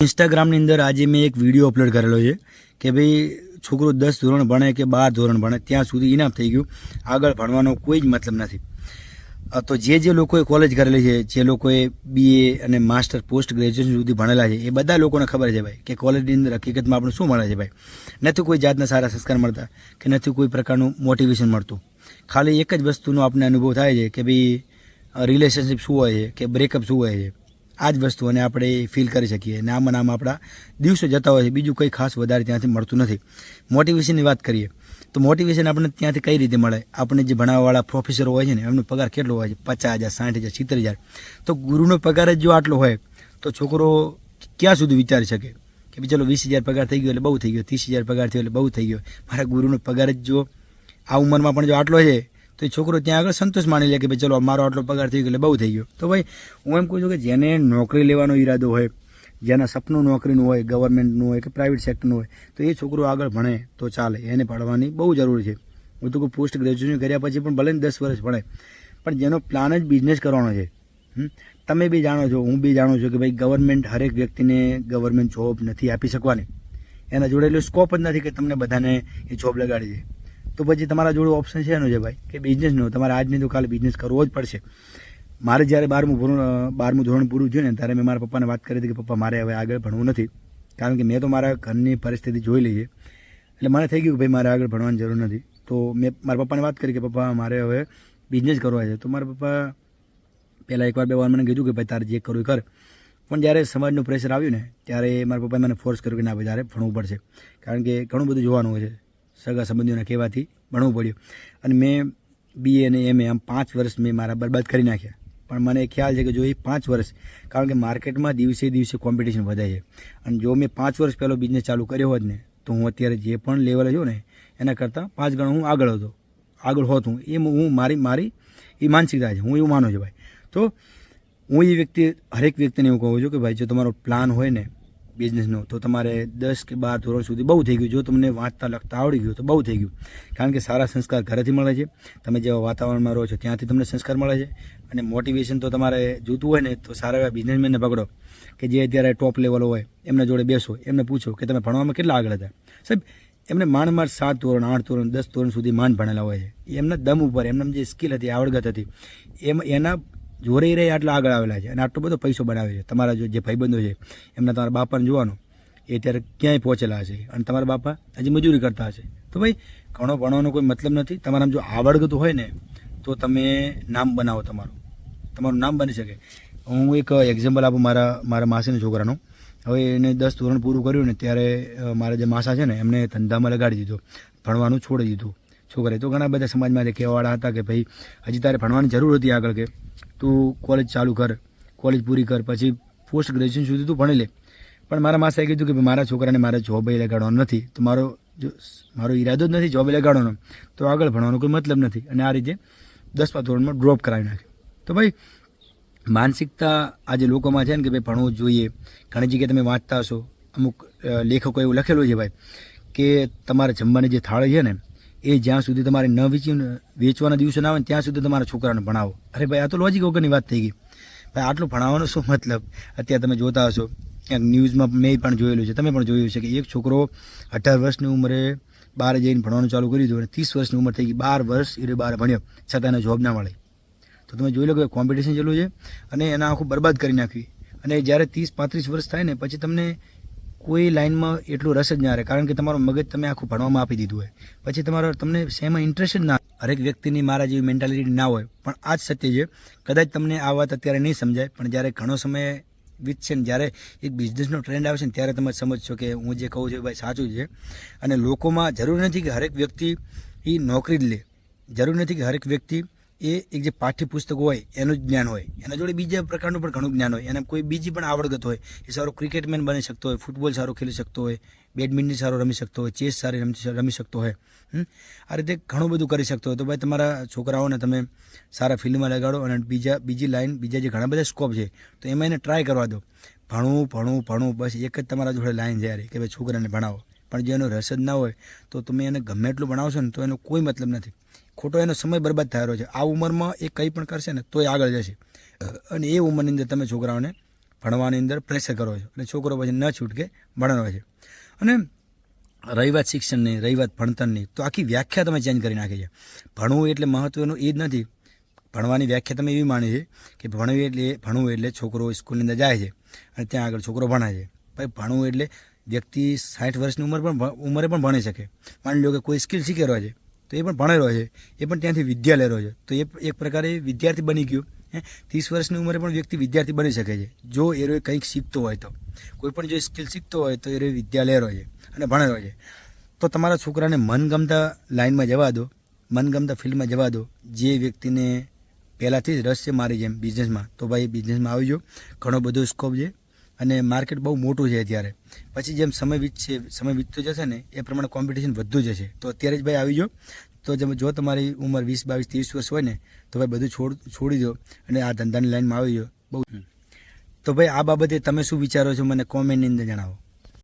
ઇન્સ્ટાગ્રામની અંદર આજે મેં એક વીડિયો અપલોડ કરેલો છે કે ભાઈ છોકરો દસ ધોરણ ભણે કે બાર ધોરણ ભણે, ત્યાં સુધી ઇનામ થઈ ગયું. આગળ ભણવાનો કોઈ જ મતલબ નથી. તો જે જે લોકોએ કોલેજ કરેલી છે, જે લોકોએ બીએ અને માસ્ટર પોસ્ટ ગ્રેજ્યુએશન સુધી ભણેલા છે, એ બધા લોકોને ખબર છે ભાઈ કે કોલેજની અંદર હકીકતમાં આપણે શું મળે છે ભાઈ? નથી કોઈ જાતના સારા સંસ્કાર મળતા કે નથી કોઈ પ્રકારનું મોટિવેશન મળતું. ખાલી એક જ વસ્તુનો આપણને અનુભવ થાય છે કે ભાઈ રિલેશનશિપ શું હોય છે, કે બ્રેકઅપ શું હોય છે. આ જ વસ્તુઓને આપણે ફીલ કરી શકીએ. અને આમાં આમાં આપણા દિવસો જતા હોય છે. બીજું કંઈ ખાસ વધારે ત્યાંથી મળતું નથી. મોટિવેશનની વાત કરીએ, તો મોટિવેશન આપણને ત્યાંથી કઈ રીતે મળે? આપણે જે ભણાવવાવાળા પ્રોફેસરો હોય છે ને, એમનો પગાર કેટલો હોય છે? પચાસ હજાર, સાઠ હજાર, સિત્તેર હજાર. તો ગુરુનો પગાર જ જો આટલો હોય, તો છોકરો ક્યાં સુધી વિચારી શકે? કે ચલો વીસ હજાર પગાર થઈ ગયો એટલે બહુ થઈ ગયો. ત્રીસ હજાર પગાર થયો એટલે બહુ થઈ ગયો. મારા ગુરુનો પગાર જ જો આ ઉંમરમાં પણ જો આટલો છે તો એ છોકરો ત્યાં આગળ સંતોષ માની લે કે ભાઈ ચલો મારો આટલો પગાર થઈ ગયો એટલે બહુ થઈ ગયો. તો ભાઈ હું એમ કહું છું કે જેને નોકરી લેવાનો ઈરાદો હોય, જેના સપનું નોકરીનું હોય ગવર્મેન્ટનું હોય કે પ્રાઇવેટ સેક્ટરનું હોય, તો એ છોકરો આગળ ભણે તો ચાલે, એને ભણવાની બહુ જરૂર છે. હું તો કહું પોસ્ટ ગ્રેજ્યુએશન કર્યા પછી પણ ભલે ને દસ વર્ષ ભણે, પણ જેનો પ્લાન જ બિઝનેસ કરવાનો છે. તમે બી જાણો છો, હું બી જાણું છું કે ભાઈ ગવર્મેન્ટ હરેક વ્યક્તિને ગવર્મેન્ટ જોબ નથી આપી શકવાની. એના જોડે એટલો સ્કોપ જ નથી કે તમને બધાને એ જોબ લગાડી દે તો પછી તમારા જોડે ઓપ્શન છે એનો છે ભાઈ, કે બિઝનેસનો તમારે આજની તો કાલે બિઝનેસ કરવો જ પડશે. મારે જ્યારે બારમું પૂરું બારમું ધોરણ પૂરું થયું ને, ત્યારે મેં મારા પપ્પાને વાત કરી હતી કે, પપ્પા, મારે હવે આગળ ભણવું નથી. કારણ કે મેં તો મારા ઘરની પરિસ્થિતિ જોઈ લઈએ. એટલે મને થઈ ગયું કે ભાઈ, મારે આગળ ભણવાની જરૂર નથી. તો મેં મારા પપ્પાને વાત કરી કે, પપ્પા, મારે હવે બિઝનેસ કરવા છે. તો મારા પપ્પા પહેલાં એકવાર બે વાર મને કીધું કે, ભાઈ, તારે જે કરવું કર. પણ જ્યારે સમાજનું પ્રેશર આવ્યું ને, ત્યારે મારા પપ્પાએ મને ફોર્સ કર્યું કે, ના, ભાઈ, તારે ભણવું પડશે. કારણ કે ઘણું બધું જોવાનું હોય છે. સગા સંબંધીઓના કહેવાથી ભણવું પડ્યું. અને મેં બીએ અને એમ આમ પાંચ વર્ષ મેં મારા બરબાદ કરી નાખ્યા. પણ મને ખ્યાલ છે કે જો એ પાંચ વર્ષ, કારણ કે માર્કેટમાં દિવસે દિવસે કોમ્પિટિશન વધે છે. અને જો મેં પાંચ વર્ષ પહેલો બિઝનેસ ચાલુ કર્યો હોત ને, તો હું અત્યારે જે પણ લેવલે છું ને, એના કરતાં પાંચ ગણો હું આગળ હતો. આગળ હોત હું. એ હું મારી મારી એ માનસિકતા છે. હું એવું માનું છું ભાઈ. તો હું એ વ્યક્તિ, હરેક વ્યક્તિને એવું કહું છું કે ભાઈ, જો તમારો પ્લાન હોય ને બિઝનેસનો તો તમારે દસ કે બાર ધોરણ સુધી બહુ થઈ ગયું. જો તમને વાંચતા, લખતા આવડી ગયું, તો બહુ થઈ ગયું. કારણ કે સારા સંસ્કાર ઘરેથી મળે છે. તમે જેવા વાતાવરણમાં રહો છો, ત્યાંથી તમને સંસ્કાર મળે છે. અને મોટિવેશન તો તમારે જોતું હોય ને, તો સારા એવા બિઝનેસમેનને પકડો. કે જે અત્યારે ટોપ લેવલ હોય, એમના જોડે બેસો, એમને પૂછો કે તમે ભણવામાં કેટલા આગળ હતા. સાહેબ, એમને માંડ સાત ધોરણ, આઠ ધોરણ, દસ ધોરણ સુધી માંડ ભણેલા હોય છે. એમના દમ ઉપર, એમના જે સ્કિલ હતી, આવડગત હતી, એમ એના જોરે રહે આટલા આગળ આવેલા છે. અને આટલો બધો પૈસો બનાવે છે. તમારા જો ભાઈબંધો છે, એમના તમારા બાપાને જોવાનું, એ અત્યારે ક્યાંય પહોંચેલા હશે? અને તમારા બાપા હજી મજૂરી કરતા હશે. તો ભાઈ, ઘણો ભણવાનો કોઈ મતલબ નથી. તમારામાં જો આવડતું હોય ને, તો તમે નામ બનાવો તમારું. તમારું નામ બની શકે. હું એક એક્ઝામ્પલ આપું મારા મારા માસીના છોકરાનું. હવે એને દસ ધોરણ પૂરું કર્યું ને, ત્યારે મારા જે માસા છે ને, એમને ધંધામાં લગાડી દીધો. ભણવાનું છોડી દીધું. છોકરે તો ઘણા બધા સમાજમાં કહેવાવાળા હતા કે ભાઈ, હજી તારે ભણવાની જરૂર હતી આગળ કે તું કોલેજ ચાલુ કર કોલેજ પૂરી કર, પછી પોસ્ટ ગ્રેજ્યુએશન સુધી તું ભણી લે. પણ મારા માસાએ કીધું કે મારા છોકરાને મારે જોબ લગાડવાનો નથી. તો મારો જો મારો ઈરાદો જ નથી જોબ લગાડવાનો. તો આગળ ભણવાનો કોઈ મતલબ નથી. અને આ રીતે દસમા ધોરણમાં ડ્રોપ કરાવી નાખ્યું. તો ભાઈ, માનસિકતા આજે લોકોમાં છે ને કે ભાઈ, ભણવું જોઈએ. ઘણી જગ્યાએ તમે વાંચતા હશો. અમુક લેખકો એવું લખેલું છે ભાઈ, કે તમારે જમવાની જે થાળી છે ને એ જ્યાં સુધી તમારે ન વેચી વેચવાના દિવસો ના આવે ત્યાં સુધી તમારા છોકરાને ભણાવો. અરે ભાઈ, આ તો લોજિક વગરની વાત થઈ ગઈ. ભાઈ, આટલું ભણાવવાનો શું મતલબ? અત્યારે તમે જોતા હશો. ક્યાંક ન્યૂઝમાં મેં પણ જોયેલું છે, તમે પણ જોયું છે કે એક છોકરો અઢાર વર્ષની ઉંમરે બહાર જઈને ભણવાનું ચાલુ કરી દીધું અને ત્રીસ વર્ષની ઉંમર થઈ ગઈ. બાર વર્ષ એ બહાર ભણ્યો, છતાં એને જોબ ના મળે. તો તમે જોઈ લો કે કોમ્પિટિશન ચાલુ છે અને એના આખું બરબાદ કરી નાખ્યું અને જ્યારે ત્રીસ પાંત્રીસ વર્ષ થાય ને, પછી તમને કોઈ લાઈનમાં એટલું રસ જ ના રહે, કારણ કે તમારું મગજ તમે આખું ભણવામાં આપી દીધું હોય. પછી તમારો તમને શેમાં ઇન્ટરેસ્ટ જ ના. હરેક વ્યક્તિની મારા જેવી મેન્ટાલિટી ના હોય. પણ આ જ સત્ય છે. કદાચ તમને આ વાત અત્યારે નહીં સમજાય, પણ જ્યારે ઘણો સમય વીતશે ને જ્યારે એક બિઝનેસનો ટ્રેન્ડ આવશે ને ત્યારે તમે સમજશો કે હું જે કહું છું ભાઈ સાચું છે. અને લોકોમાં જરૂર નથી કે હરેક વ્યક્તિ એ નોકરી જ લે. જરૂર નથી કે હરેક વ્યક્તિ એ એક જે પાઠ્યપુસ્તક હોય, એનું જ્ઞાન હોય. એના જોડે બીજા પ્રકારનું પણ ઘણું જ્ઞાન હોય. એને કોઈ બીજી પણ આવડગત હોય. એ સારો ક્રિકેટમેન બની શકતો હોય ફૂટબોલ સારો ખેલી શકતો હોય બેડમિન્ટન સારો રમી શકતો હોય ચેસ સારી રમી રમી શકતો હોય? આ રીતે ઘણું બધું કરી શકતો હોય. તો ભાઈ તમારા છોકરાઓને તમે સારા ફિલ્ડમાં લગાડો અને બીજા, બીજી લાઈન બીજા જે ઘણા બધા સ્કોપ છે, તો એમાં એને ટ્રાય કરવા દો. ભણવું ભણવું ભણવું, બસ એક જ તમારા જોડે લાઈન જાય કે ભાઈ છોકરાને ભણાવો. પણ જો એનો રસ જ ના હોય, તો તમે એને ગમે એટલું ભણાવશો ને, તો એનો કોઈ મતલબ નથી. ખોટો એનો સમય બરબાદ થયો છે. આ ઉંમરમાં એ કંઈ પણ કરશે ને તોય આગળ જશે. અને એ ઉંમરની અંદર તમે છોકરાઓને ભણવાની અંદર પ્રેશર કરો છો. અને છોકરો પછી ન છૂટકે ભણવાનો છે. અને રહી વાત શિક્ષણની, રહી વાત ભણતરની, તો આખી વ્યાખ્યા તમે ચેન્જ કરી નાખી છે. ભણવું એટલે મહત્વનું એ જ નથી. ભણવાની વ્યાખ્યા તમે એવી માની છે કે ભણવું એટલે ભણવું એટલે છોકરો સ્કૂલની અંદર જાય છે અને ત્યાં આગળ છોકરો ભણે છે. ભાઈ, ભણવું એટલે વ્યક્તિ સાઠ વર્ષની ઉંમર પણ ઉંમરે પણ ભણી શકે. માની લો કે કોઈ સ્કિલ શીખી રહ્યો છે. તો એ પણ ભણેલો છે. એ પણ ત્યાંથી વિદ્યા લઈ છે. તો એ એક પ્રકારે વિદ્યાર્થી બની ગયો. હે? ત્રીસ વર્ષની ઉંમરે પણ વ્યક્તિ વિદ્યાર્થી બની શકે છે. જો એ રોય કંઈક શીખતો હોય તો. કોઈ પણ જો સ્કિલ શીખતો હોય તો એ વિદ્યા લેરો છે અને ભણેલો છે. તો તમારા છોકરાને મનગમતા લાઈનમાં જવા દો. મનગમતા ફિલ્ડમાં જવા દો. જે વ્યક્તિને પહેલાંથી જ રસ છે મારી જેમ બિઝનેસમાં તો ભાઈ બિઝનેસમાં આવી જાઓ ઘણો બધો સ્કોપ છે. અને માર્કેટ બહુ મોટું છે અત્યારે. પછી જેમ સમય વીતશે સમય વીતતો જશે ને એ પ્રમાણે કોમ્પિટિશન વધતું જશે. તો અત્યારે જ ભાઈ આવી જાઓ. તો જેમ જો તમારી ઉંમર વીસ બાવીસ ત્રીસ વર્ષ હોય ને તો ભાઈ બધું છોડ છોડી દો અને આ ધંધાની લાઈનમાં આવી જાઓ. બહુ. તો ભાઈ આ બાબતે તમે શું વિચારો છો? મને કોમેન્ટની અંદર જણાવો.